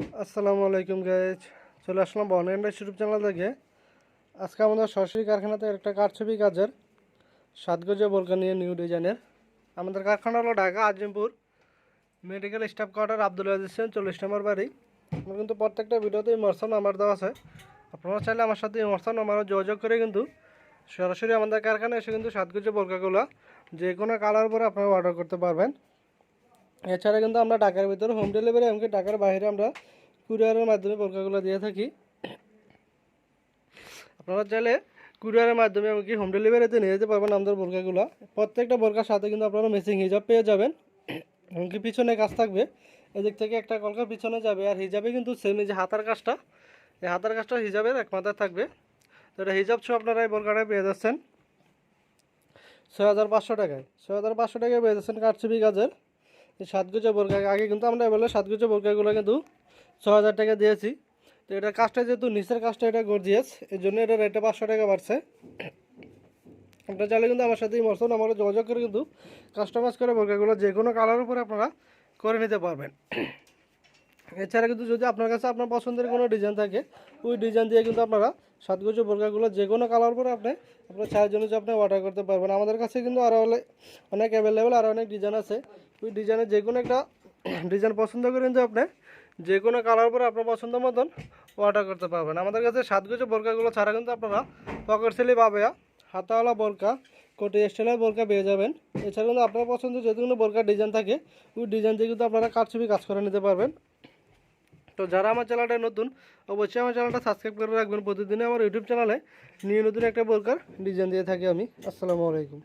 আসসালামু আলাইকুম গাইজ চলে আসলাম বন ইন্ডাস্ট্রি ইউটিউব চ্যানেল থেকে। আজকে আমাদের সরাসরি কারখানাতে একটা কারছবি কাজের, সাতগজে বোরকা নিয়ে নিউ ডিজাইনের আমাদের কারখানা হলো Dhaka, Azimpur. Medical staff quarter Abdul Hossain, চল্লিশ নম্বর বাড়ি। আমার কিন্তু প্রত্যেকটা ভিডিওতে ইমর্সন নাম্বার দেওয়া আছে। আপনারা চাইলে আমার সাথে ইমর্সন নাম্বারও যোগাযোগ করে কিন্তু সরাসরি আমাদের কারখানায় এসে কিন্তু সাতগজে বোরকাগুলো যে কোনো কালার পরে আপনারা অর্ডার করতে পারবেন। এছাড়া কিন্তু আমরা ঢাকার ভিতরে হোম ডেলিভারি এমনকি ঢাকার বাইরে আমরা কুরিয়ারের মাধ্যমে বোরকাগুলো দিয়ে থাকি। আপনারা চাইলে কুরিয়ারের মাধ্যমে এমনকি হোম ডেলিভারিতে নিয়ে যেতে পারবেন আমাদের বোরকাগুলো প্রত্যেকটা বোরকার সাথে কিন্তু আপনারা মেসিং হিজাব পেয়ে যাবেন। এমনকি পিছনে কাজ থাকবে। এদিক থেকে একটা কলকার পিছনে যাবে আর হিজাবে কিন্তু সেম যে হাতার কাজটা। এই হাতার কাজটা হিজাবের এক মাথায় থাকবে। তো এটা হিজাব ছো আপনারা এই বোরকাটা পেয়ে যাচ্ছেন। ছয় হাজার পাঁচশো টাকায়। ছয় হাজার পাঁচশো টাকায় পেয়ে যাচ্ছেন কাজের এই সাতগুজো বোরকা আগে কিন্তু আমরা বলে সাতগুজো বোরকাগুলো কিন্তু ছ হাজার টাকা দিয়েছি। তো এটা কাজটা যেহেতু নিচের কাজটা এটা গর্জিয়াস এই জন্য এটা রেটে পাঁচশো টাকা বাড়ছে। আপনারা চাইলে কিন্তু আমার সাথে ইমোশন আমরা যোগাযোগ করে কিন্তু কাস্টমাইজ করে বোরকাগুলো যে কোনো কালার উপরে আপনারা করে নিতে পারবেন। এছাড়া কিন্তু যদি আপনার কাছে আপনার পছন্দের কোনো ডিজাইন থাকে, ওই ডিজাইন দিয়ে কিন্তু আপনারা সাতগুজো বোরকাগুলো যে কোনো কালার উপরে আপনি, আপনার চায়ের জন্য যে আপনি অর্ডার করতে পারবেন। আমাদের কাছে কিন্তু আরও অনেক অ্যাভেলেবেল আরও অনেক ডিজাইন আছে। ওই ডিজাইনের যে কোনো একটা ডিজাইন পছন্দ করে কিন্তু আপনি যে কোনো কালার উপরে আপনার পছন্দ মতন অর্ডার করতে পারবেন। আমাদের কাছে সাতগুজো বোরকাগুলো ছাড়া কিন্তু আপনারা পকেট সেলি হাতাওয়ালা বোরকা, কোটি স্টাইলের বোরকা পেয়ে যাবেন। এছাড়া কিন্তু আপনার পছন্দ যে কোনো বোরকার ডিজাইন থাকে, ওই ডিজাইন দিয়ে কিন্তু আপনারা কারছবি কাজ করে নিতে পারবেন। তো যারা আমার চ্যানেলটা নতুন, অবশ্যই আমার চ্যানেলটা সাবস্ক্রাইব করে রাখবেন। প্রতিদিনে আমার ইউটিউব চ্যানেলে নিয়ে নতুন একটা প্রকার ডিজাইন দিয়ে থাকি আমি। আসসালামু আলাইকুম।